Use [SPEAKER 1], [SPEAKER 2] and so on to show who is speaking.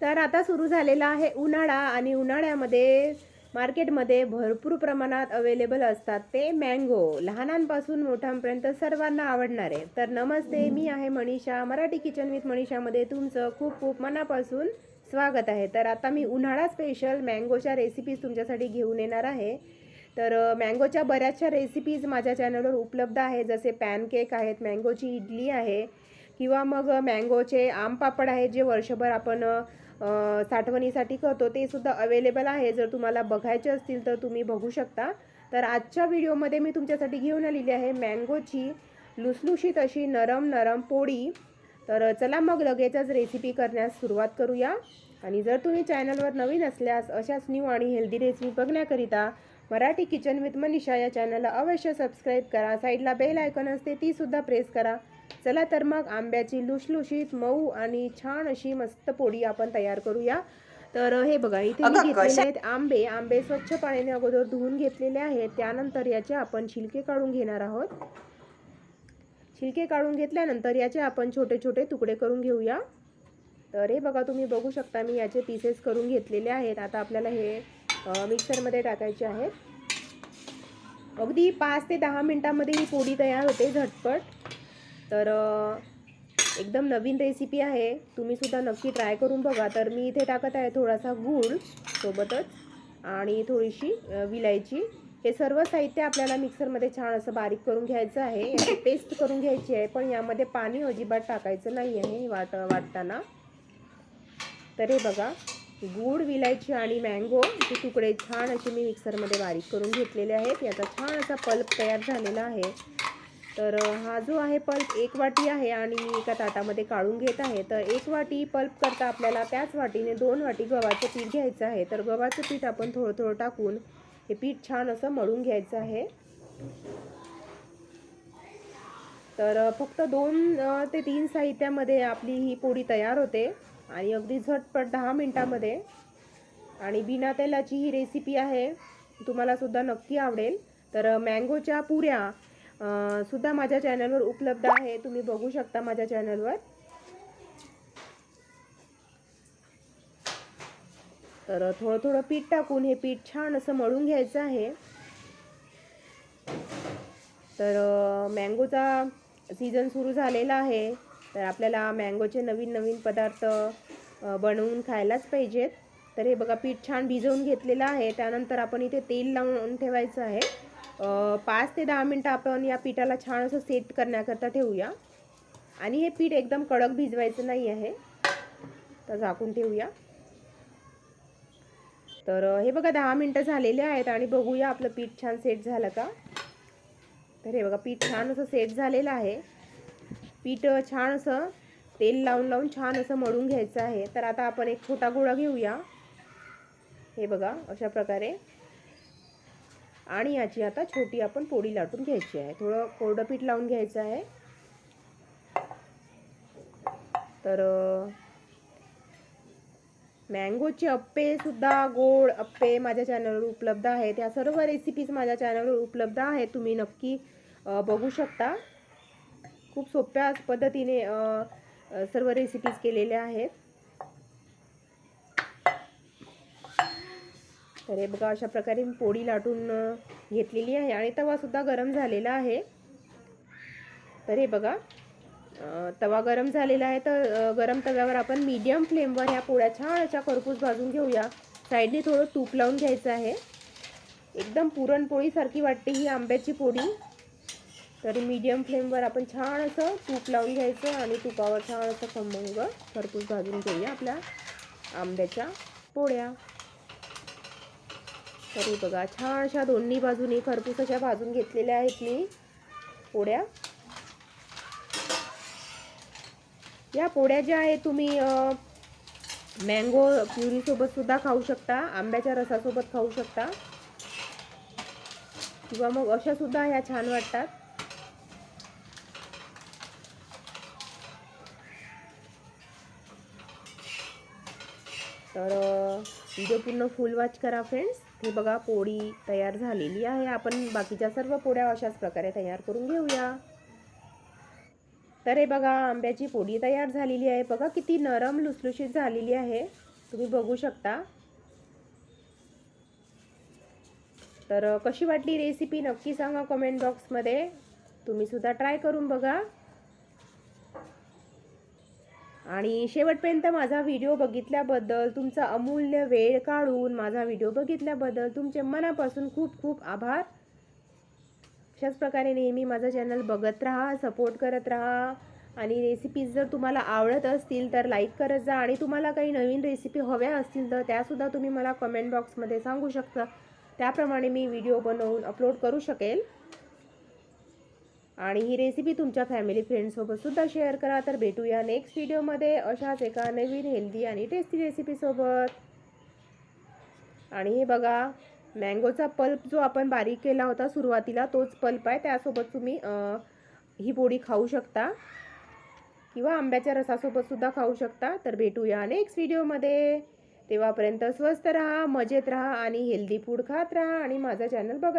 [SPEAKER 1] तर आता सुरू झालेला आहे उन्हाळा आणि उन्हाळ्यामध्ये मार्केटमध्ये भरपूर प्रमाणात अवेलेबल असतात ते मँगो लहानांपासून मोठ्यांपर्यंत सर्वांना आवडणारे तर नमस्ते मी आहे मनीषा मराठी किचन विथ मनीषामध्ये तुमचं खूप खूप मनापासून स्वागत आहे. तर आता मी उन्हाळा स्पेशल मँगोच्या रेसिपीज तुमच्यासाठी घेऊन येणार आहे. तर मँगोच्या बऱ्याचशा रेसिपीज माझ्या चॅनलवर उपलब्ध आहे जसे पॅनकेक आहेत मँगोची इडली आहे किंवा मग मँगोचे आम पापड आहेत जे वर्षभर आपण साठवणीसाठी करतो ते सुद्धा अवेलेबल आहे. जर तुम्हाला बघायचे असतील तर तुम्ही बघू शकता. तर आजच्या व्हिडिओमध्ये मी तुमच्यासाठी घेऊन आलेली आहे मँगोची लुसलुशीत अशी नरम नरम पोळी. तर चला मग लगेचच रेसिपी करण्यास सुरुवात करूया. आणि जर तुम्ही चॅनलवर नवीन असल्यास अशाच न्यू आणि हेल्दी रेसिपी बघण्याकरिता मराठी किचन विथ मनीषा या चॅनलला अवश्य सबस्क्राईब करा. साईडला बेल आयकॉन असते ती सुद्धा प्रेस करा. चला तर मग आंब्याची लुसलुशीत मऊ आणि छान अशी मस्त पोळी आपण तयार करूया. तर हे बघा इथे मी घेतलेले आहेत आंबे. आंबे स्वच्छ पाण्याने अगोदर धुवून घेतलेले आहेत. त्यानंतर याचे आपण छिलके काढून घेणार आहोत. छिलके काढून घेतल्यानंतर याचे आपण छोटे छोटे तुकडे करून घेऊया. तर हे बघा तुम्ही बघू शकता मी याचे पीसेस करून घेतलेले आहेत. आता आपल्याला हे मिक्सरमध्ये टाकायचे आहेत अगदी पाच ते दहा मिनटामध्ये ही पोळी तयार होते झटपट. तर एकदम नवीन रेसिपी आहे. तुम्ही सुद्धा नक्की ट्राय करून बघा. तर मी इथे टाकत आहे थोडासा गूळ सोबतच आणि थोडीशी विलायची. हे सर्व साहित्य आपल्याला मिक्सरमध्ये छान असं बारीक करून घ्यायचं आहे. याची पेस्ट करून घ्यायची आहे. पण यामध्ये पाणी अजिबात टाकायचं नाही आहे वाट वाटताना. तर हे बघा. गूळ विलायची आणि मँगो हे तुकडे छान असे मी मिक्सरमध्ये बारीक करून घेतलेले आहेत. याचा छान असा पल्प तयार झालेला आहे. तर हा जो आहे पल्प एक वाटी आहे आणि मी एका ताटामध्ये काढून घेत आहे. तर एक वाटी पल्प करता आपल्याला त्याच वाटीने दोन वाटी गव्हाचं पीठ घ्यायचं आहे. तर गव्हाचं पीठ आपण थोडं थोडं टाकून हे पीठ छान असं मळून घ्यायचं आहे. तर फक्त दोन ते तीन साहित्यामध्ये आपली ही पोळी तयार होते. आणि अगदी झटपट दहा मिनटामध्ये. आणि बिना तेलाची ही रेसिपी आहे. तुम्हाला सुद्धा नक्की आवडेल. तर मँगोच्या पुऱ्या सुद्धा माझ्या चॅनलवर उपलब्ध आहे. तुम्ही बघू शकता माझ्या चॅनलवर तर थोडं थोडं पीठ टाकून हे पीठ छान असं मळून घ्यायचं आहे. तर मँगोचा सीझन सुरू झालेला आहे. तर आपल्याला मँगोचे नवीन नवीन पदार्थ बनवून खायलाच पाहिजेत. तर हे बघा पीठ छान भिजवून घेतलेलं आहे. त्यानंतर आपण इथे तेल लावून ठेवायचं आहे. पाच ते दहा मिनटं आपण या पिठाला छान असं सेट करण्याकरता ठेवूया. आणि हे पीठ एकदम कडक भिजवायचं नाही आहे. तर झाकून ठेवूया. तर हे बघा दहा मिनटं झालेले आहेत आणि बघूया आपलं पीठ छान सेट झालं का? तर हे बघा पीठ छान असं सेट झालेलं आहे. पीठ छान असं तेल लावून लावून छान असं मळून घ्यायचं आहे. तर आता आपण एक छोटा गोळा घेऊया. हे बघा अशा प्रकारे. आणि याची आता छोटी आपण पोळी लाटून घ्यायची आहे. थोडं कोरडं पीठ लावून घ्यायचं आहे. तर मँगोचे अप्पेसुद्धा गोड अप्पे माझ्या चॅनलवर उपलब्ध आहेत. या सर्व रेसिपीज माझ्या चॅनलवर उपलब्ध आहेत. तुम्ही नक्की बघू शकता. खूप सोप्या पद्धतीने सर्व रेसिपीज केलेल्या आहेत. तर हे बघा अशा प्रकारे मी पोळी लाटून घेतलेली आहे आणि तवासुद्धा गरम झालेला आहे. तर हे बघा तवा गरम झालेला आहे. तर गरम तव्यावर आपण मीडियम फ्लेमवर ह्या पोळ्या छान अशा खरपूस भाजून घेऊया. साईडने थोडं तूप लावून घ्यायचं आहे. एकदम पुरणपोळीसारखी वाटते ही आंब्याची पोळी. तर मीडियम फ्लेमवर आपण छान असं तूप लावून घ्यायचं आणि तुपावर छान असं खमंग खरपूस भाजून घेऊया आपल्या आंब्याच्या पोळ्या. तर बघा छान अशा दोन्ही बाजूनी खरपूस अशा भाजून घेतलेल्या आहेत मी पोळ्या. या पोळ्या ज्या आहेत तुम्ही मँगो प्युरीसोबत सुद्धा खाऊ शकता आंब्याच्या रसासोबत खाऊ शकता. किंवा मग अशा सुद्धा ह्या छान वाटतात. तर व्हिडिओ पूर्ण फुल वॉच करा फ्रेंड्स हे बघा पोळी तयार झालेली आहे. आपण बाकीच्या सर्व पोळ्या अशाच प्रकारे तयार करून घेऊया. तर हे बघा आंब्याची पोळी तयार झालेली आहे. बघा किती नरम लुसलुशीत झालेली आहे. तुम्ही बघू शकता. तर कशी वाटली रेसिपी नक्की सांगा कमेंट बॉक्समध्ये तुम्ही सुद्धा ट्राय करून बघा. आणि शेवटपर्यंत माझा व्हिडिओ बघितल्याबद्दल तुमचा अमूल्य वेळ काढून माझा व्हिडिओ बघितल्याबद्दल तुमचे मनापासून खूप खूप आभार. अशाच प्रकारे नेहमी माझा चॅनल बघत राहा सपोर्ट करत राहा. आणि रेसिपीज जर तुम्हाला आवडत असतील तर लाईक करत जा. आणि तुम्हाला काही नवीन रेसिपी हव्या असतील तर त्यासुद्धा तुम्ही मला कमेंट बॉक्समध्ये सांगू शकता. त्याप्रमाणे मी व्हिडिओ बनवून अपलोड करू शकेल. आणि ही रेसिपी तुमच्या फॅमिली फ्रेंडसोबतसुद्धा शेअर करा. तर भेटूया नेक्स्ट व्हिडिओमध्ये अशाच एका नवीन हेल्दी आणि टेस्टी रेसिपीसोबत आणि हे बघा मँगोचा पल्प जो आपण बारीक केला होता सुरुवातीला तोच पल्प आहे. त्यासोबत तुम्ही ही पोळी खाऊ शकता. किंवा आंब्याच्या रसासोबतसुद्धा खाऊ शकता. तर भेटूया नेक्स्ट व्हिडिओमध्ये तेव्हापर्यंत स्वस्त राहा मजेत राहा आणि हेल्दी फूड खात राहा. आणि माझा चॅनल बघत